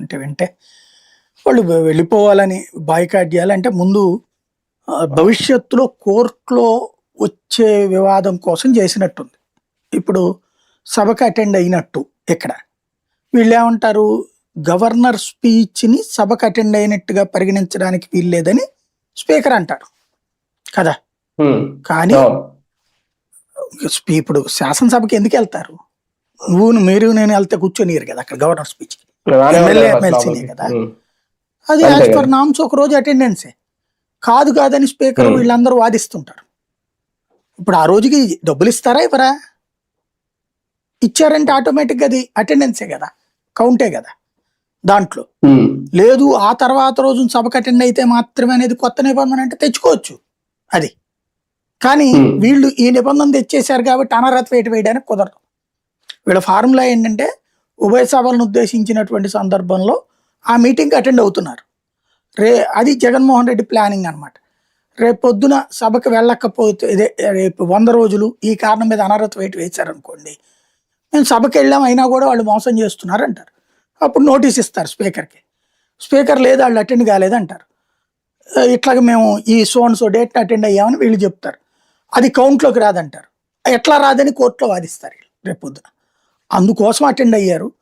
చెప్తుంటే వింటే వాళ్ళు వెళ్ళిపోవాలని బాయ్కాట్ చేయాలంటే ముందు భవిష్యత్తులో కోర్టులో వచ్చే వివాదం కోసం చేసినట్టుంది. ఇప్పుడు సభకు అటెండ్ అయినట్టు ఇక్కడ. వీళ్ళు ఏమంటారు గవర్నర్ స్పీచ్ని సభకు అటెండ్ అయినట్టుగా పరిగణించడానికి వీల్లేదని స్పీకర్ అంటారు. కదా? కానీ ఇప్పుడు శాసనసభకి ఎందుకు వెళ్తారు? నువ్వు మీరు నేను వెళ్తే కూర్చొనిరు కదా అక్కడ గవర్నర్ స్పీచ్ రానే ఎమ్మెల్యే ఎమ్మెల్సీనే. కదా. అది యాజ్. పర్ నామ్స్ ఒక రోజు అటెండెన్సే కాదు కాదని స్పీకర్. వీళ్ళందరూ వాదిస్తుంటారు ఇప్పుడు ఆ రోజుకి డబ్బులు ఇస్తారా ఇవ్వరా ఇచ్చారంటే ఆటోమేటిక్గా అది అటెండెన్సే కదా కౌంటే కదా దాంట్లో లేదు ఆ తర్వాత రోజు సభకు అటెండ్ అయితే మాత్రమే అనేది కొత్త నిబంధన అంటే తెచ్చుకోవచ్చు అది కానీ. వీళ్ళు ఈ నిబంధన తెచ్చేశారు కాబట్టి అనర్హత వేటు వేయడానికి కుదరదు వీళ్ళ ఫార్ములా ఏంటంటే ఉభయ సభలను ఉద్దేశించినటువంటి సందర్భంలో ఆ మీటింగ్కి అటెండ్ అవుతున్నారు. రే అది జగన్మోహన్ రెడ్డి ప్లానింగ్ అనమాట రేపు పొద్దున సభకు వెళ్ళకపోతే ఇదే రేపు వంద రోజులు ఈ కారణం మీద అనర్హత వేటు వేశారనుకోండి మేము సభకి వెళ్ళాం అయినా కూడా వాళ్ళు మోసం చేస్తున్నారు అంటారు. అప్పుడు నోటీస్ ఇస్తారు స్పీకర్కి. స్పీకర్ లేదు వాళ్ళు అటెండ్ కాలేదంటారు ఇట్లాగ మేము ఈ సోన్ సో డేట్ అటెండ్ అయ్యామని వీళ్ళు చెప్తారు. అది కౌంట్లోకి రాదంటారు. ఎట్లా రాదని కోర్టులో వాదిస్తారు వీళ్ళు రేపు పొద్దున అందుకోసం అటెండ్ అయ్యారు.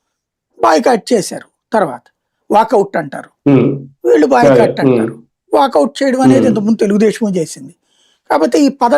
బాయ్కాట్ చేశారు. తర్వాత వాకౌట్ అంటారు. వీళ్ళు బాయ్కాట్ అంటారు. వాకౌట్ చేయడం అనేది. ఇంతకుముందు తెలుగుదేశం చేసింది. కాకపోతే ఈ పద